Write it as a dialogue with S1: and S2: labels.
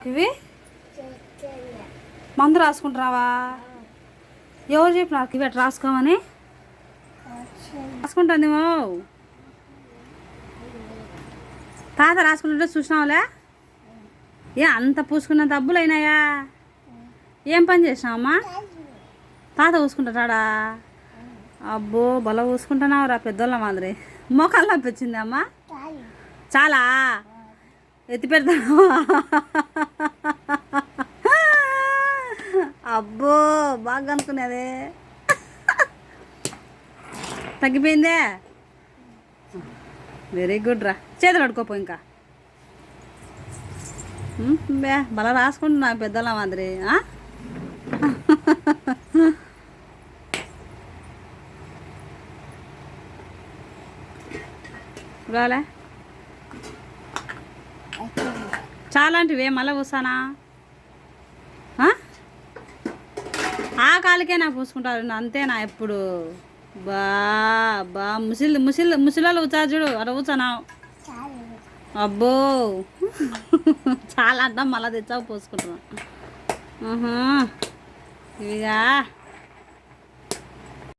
S1: ఇవి? మందు రాసుకుంటున్నావా? ఎవరు చెప్పినారు ఇవి అట్లా రాసుకోమని? రాసుకుంటుందేమో తాత రాసుకుంటుంటే చూసినావులే? ఏ అంత పూసుకున్న డబ్బులు అయినాయా ఏం పని చేసినావమ్మా? తాత పూసుకుంటాడా అబ్బో బల పూసుకుంటున్నావు రా పెద్దోళ్ళ మాదిరి. మోకాలు నొప్పి వచ్చింది అమ్మా. చాలా? ఎత్తి పెడతాను అబ్బో బాగా అనుకునేదే తగ్గిపోయిందే? వెరీ గుడ్ రా. చేతులు అడుకోపో ఇంకా. బే బలా రాసుకుంటున్నా పెద్దల మాదిరి రాలే. చాలాంటివే మళ్ళీ కూసానా ఆ? ఆ కాలుకే నా పూసుకుంటారు. అంతేనా ఎప్పుడు. బా బా ముసిల్ ముసిల్ ముసిలలో ఉచా చూడు అక్కడ కూర్చోనావు అబ్బో. చాలా అంటాం మళ్ళీ తెచ్చావు పోసుకుంటున్నాం. ఆహా. ఇవిగా